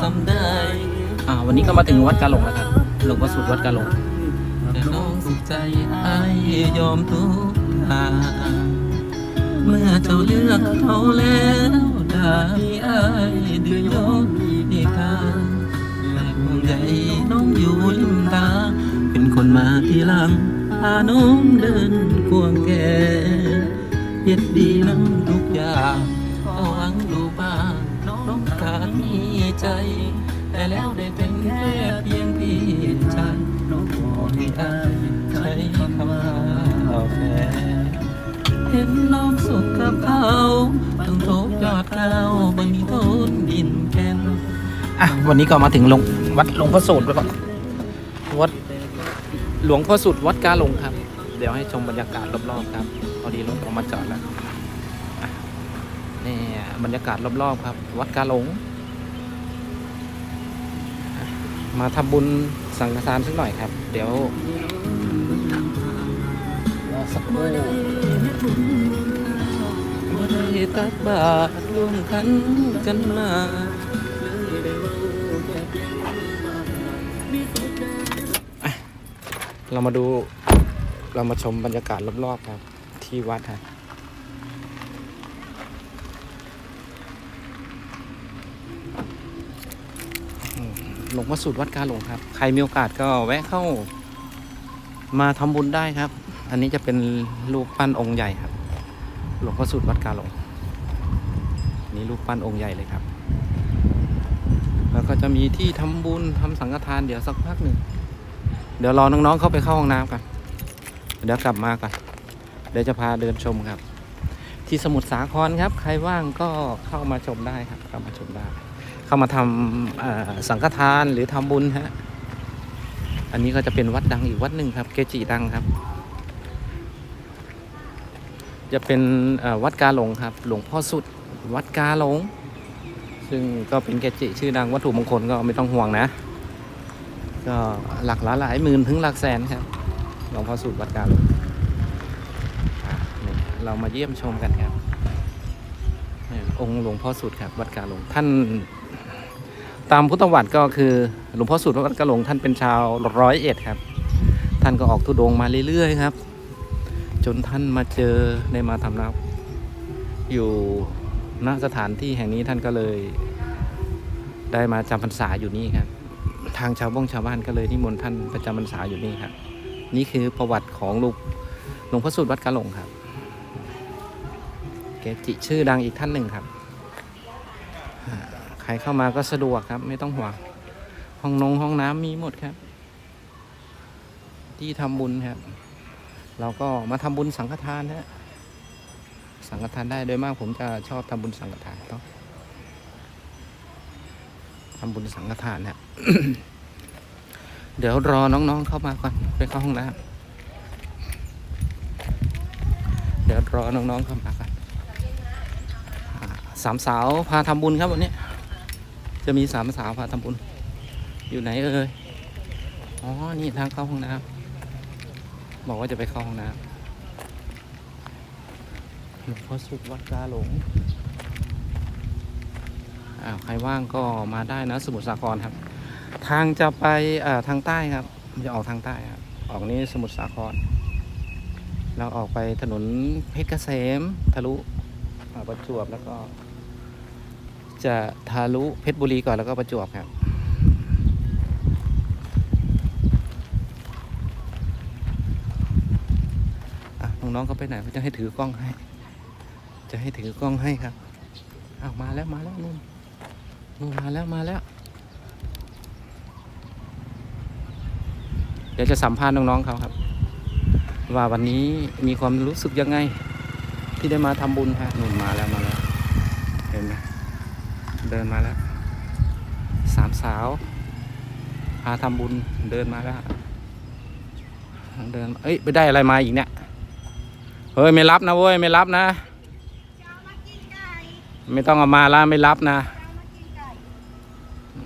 ซ้ำได้อ่าวันนี้ก็มาถึงวัดกาหลงแล้วครับหลวงพ่อสุดวัดกาหลงแต่น้องสุขใจอายยอมทุกทางเมื่อเจ้าเลือกเขาแล้วได้อายดื้อยกดีทางและห่วงใยน้องอยู่ริมทางเป็นคนมาทีหลังพาน้องเดินควงแกเฮ็ดดีนั้นทุกอย่างก็หวังดูบ้างน้องการมี ใจ แต่แล้วได้เป็นแค่เพียงพี่ชายน้องขอให้อายใช้คำว่าแฟนเห็นน้องสุขกับเขาต้องทบยอดเขาบางมีทษดินแก่นอะวันนี้ก็มาถึงหลวงวัดหลวงพ่อสุดแล้วก็วัดหลวงพ่อสุดวัดกาหลงครับ เดี๋ยวให้ชมบรรยากาศรอบๆครับพอดีรถออกมาจอดแล้วนี่บรรยากาศรอบๆครับ วัดกาหลงอะ มาทำบุญสังฆทานสักหน่อยครับ เดี๋ยวรอสักครู่บ่ได้ตักบาตรร่วมขันกันมาเรามาดูเรามาชมบรรยากาศรอบๆครับ ที่วัดฮะ หลวงพ่อสุดวัดกาหลงครับ ใครมีโอกาสก็แวะเข้า มาทำบุญได้ครับ อันนี้จะเป็นรูปปั้นองค์ใหญ่ครับ หลวงพ่อสุดวัดกาหลงนี่รูปปั้นองค์ใหญ่เลยครับ แล้วก็จะมีที่ทำบุญทำสังฆทานเดี๋ยวสักพักหนึ่งเดี๋ยวรอน้องๆเข้าไปเข้าห้องน้ำกันเดี๋ยวกลับมากันเดี๋ยวจะพาเดินชมครับ ที่สมุทรสาครครับ ใครว่างก็เข้ามาชมได้ครับเข้ามาชมได้ เข้ามาทำสังฆทานหรือทำบุญฮะ อันนี้ก็จะเป็นวัดดังอีกวัดหนึ่งครับ เกจิดังครับ จะเป็นวัดกาหลงครับ หลวงพ่อสุดวัดกาหลง ซึ่งก็เป็นเกจิชื่อดังวัตถุมงคลก็ไม่ต้องห่วงนะ ก็หลักล้านหลายหมื่นถึงหลักแสนครับ หลวงพ่อสูตรวัดกาหลงเรามาเยี่ยมชมกันครับองค์หลวงพ่อสุดครับวัดกาหลงท่าน ตามพุทธวัตรก็คือหลวงพ่อสุดวัดกาหลงท่านเป็นชาวร้อยเอ็ดครับ ท่านก็ออกทุดงมาเรื่อยๆครับ จนท่านมาเจอได้มาทำนับอยู่ณสถานที่แห่งนี้ท่านก็เลย ได้มาจำพรรษาอยู่นี่ครับทางชาวบ้องชาวบ้านก็เลยนิมนต์ท่านประจำพรรษาอยู่นี่ครับ นี่คือประวัติของหลวงหลวงพ่อสุดวัดกะหลงครับเกจิชื่อดังอีกท่านหนึ่งครับ ครเข้ามาก็สะดวกครับ ไม่ต้องห่วงห้องนงห้องน้ำมีหมดครับ ที่ทำบุญครับ เราก็มาทำบุญสังฆทานฮะสังฆทานได้โดยมากผมจะชอบทำบุญสังฆทานต้องทำบุญสังฆทานนี่ยเดี๋ยวรอน้องๆเข้ามาก่อนไปเข้าห้องน้ำเดี๋ยวรอน้องๆเข้ามาก่อนสามสาวพาทำบุญครับวันนี้ จะมีสามสาวพาทำบุญอยู่ไหนเอ่ยอ๋อ นี่ทางเข้าห้องน้ำบอกว่าจะไปเข้าห้องน้ำหลวงพ่อสุขวัดกาหลงอ่าใครว่างก็มาได้นะ สมุทรสาครครับ ทางจะไปอ่ทางใต้ครับจะออกทางใต้ครับ ออกนี้สมุทรสาคร เราออกไปถนนเพชรเกษมทะลุประจวบแล้วก็ จะทะลุเพชรบุรีก่อนแล้วก็ประจวบครับอะน้องๆเขาไปไหนเขาจะให้ถือกล้องให้ จะให้ถือกล้องให้ครับอ้าวมาแล้วมาแล้วนู่นนู่นมาแล้วมาแล้ว เดี๋ยวจะสัมภาษณ์น้องๆเขาครับ ว่าวันนี้มีความรู้สึกยังไง ที่ได้มาทำบุญฮะนู่นมาแล้วมาแล้ว เห็นไหม เดินมาแล้วสามสาวพาทำบุญเดินมาแล้วเดินเอ้ยไปได้อะไรมาอีกเนี่ยเฮ้ยไม่รับนะเว้ยไม่รับนะ ไม่ต้องเอามาละไม่รับนะ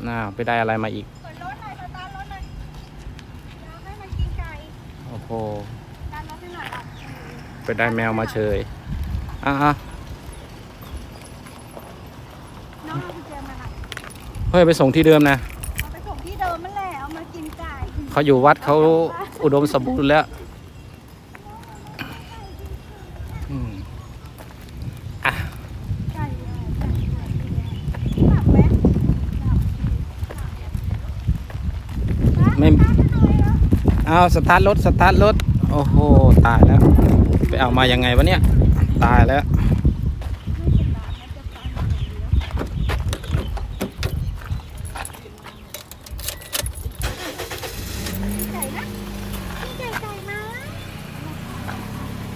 น่าไปได้อะไรมาอีกเปิดรถหน่อยสตาร์ทรถหน่อยเดี๋ยวให้มันกินไก่โอ้โหตามรถให้หน่อยอะไปได้แมวมาเฉยอะ น้อง เอากุญแจมาค่ะเฮ้ยไปส่งที่เดิมนะเอาไปส่งที่เดิมนั่นแหละเอามากินไก่เขาอยู่วัดเขาอุดมสมบูรณ์แล้วอืมอะไก่ไก่ไก่ไก่หนักไหมไม่เอาสตาร์ทรถสตาร์ทรถโอ้โหตายแล้ว ไปเอามายังไงวะเนี่ย ตายแล้ว ไก่นะไก่ไก่มา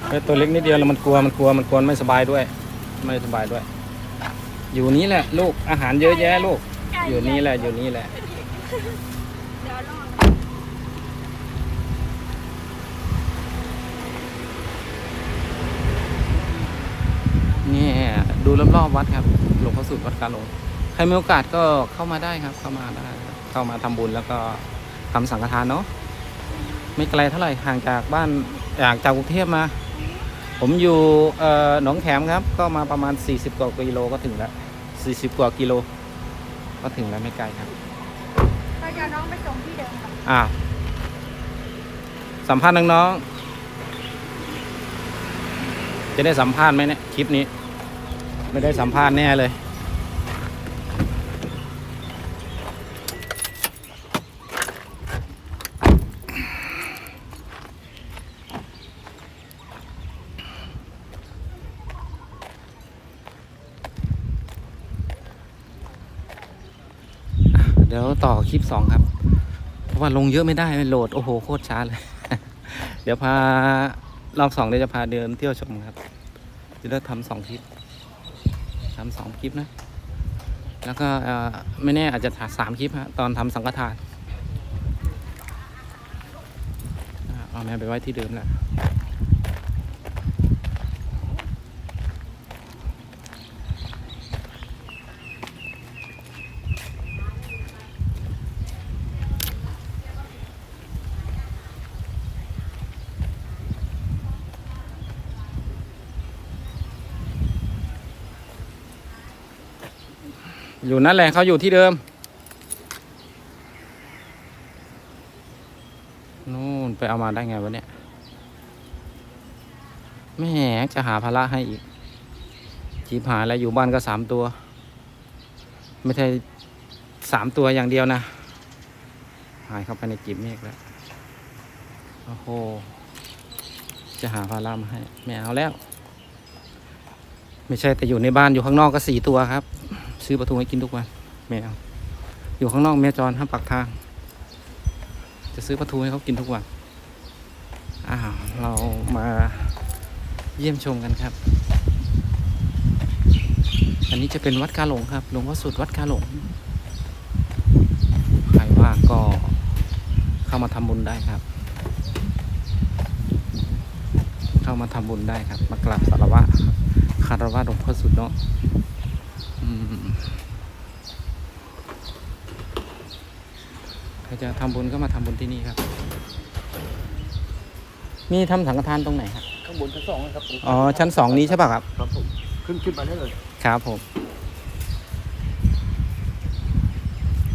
เฮ้ย ตัวเล็กนิดเดียวแล้วมันกลัวมันกลัวมันกลัวไม่สบายด้วย ไม่สบายด้วย อยู่นี้แหละ ลูกอาหารเยอะแยะลูก อยู่นี่แหละอยู่นี่แหละเดี๋ยวรอนี่ดูรอบๆวัดครับหลวงพ่อสุดวัดกาหลงใครมีโอกาสก็เข้ามาได้ครับ เข้ามาได้เข้ามาทำบุญแล้วก็ทำสังฆทานเนาะไม่ไกลเท่าไหร่ห่างจากบ้านจากจากกรุงเทพมา ผมอยู่เอ่อหนองแขมครับ ก็มาประมาณ 40 กว่ากิโลก็ถึงแล้ว 40 กว่ากิโล ก็ถึงแล้วไม่ไกลครับเราจะน้องไปส่งที่เดิมก่อนอ่าสัมภาษณ์น้องๆจะได้สัมภาษณ์ไหมเนี่ยคลิปนี้ ไม่ได้สัมภาษณ์แน่เลย ดี๋ยวต่อคลิปสองครับ เพราะว่าลงเยอะไม่ได้โหลดโอ้โหโคตรช้าเลย เดี๋ยวพารอบสองเดี๋ยวจะพาเดินเที่ยวชมครับจะได้ทำสองคลิปทำสองคลิปนะ แล้วก็ไม่แน่อาจจะถ่ายสามคลิปฮะตอนทำสังฆทานเอาแม่ไปไว้ที่เดิมแหละ อยู่นั่นแหละเขาอยู่ที่เดิม นู่นไปเอามาได้ไงวะเนี่ยแม่จะหาภาระให้อีก จีบหายแล้วอยู่บ้านก็สามตัว ไม่ใช่สามตัวอย่างเดียวนะ หายเข้าไปในจีบเมฆแล้ว โอ้โห จะหาภาระมาให้ ไม่เอาแล้ว ไม่ใช่แต่อยู่ในบ้านอยู่ข้างนอกก็สี่ตัวครับ ซื้อปลาทูให้กินทุกวันแมวอยู่ข้างนอกแม่จรห้ามปักทาง จะซื้อปลาทูให้เขากินทุกวันอ้าวเรามาเยี่ยมชมกันครับ อันนี้จะเป็นวัดกาหลงครับหลวงพ่อสุดวัดกาหลงใครว่างก็เข้ามาทำบุญได้ครับ เข้ามาทำบุญได้ครับ มากราบสารวะคารวะหลวงพ่อสุดเนาะ ใครจะทำบุญก็มาทำบุญที่นี่ครับนี่ทำสังฆทานตรงไหนครับข้างบนชั้นสองนะครับอ๋อชั้นสองนี้ใช่ป่ะครับ ครับผมขึ้นขึ้นมาได้เลยครับผม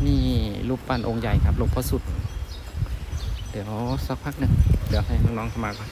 นี่รูปปั้นองค์ใหญ่ครับหลวงพ่อสุด เดี๋ยวสักพักหนึ่งเดี๋ยวให้น้องๆเข้ามาก่อน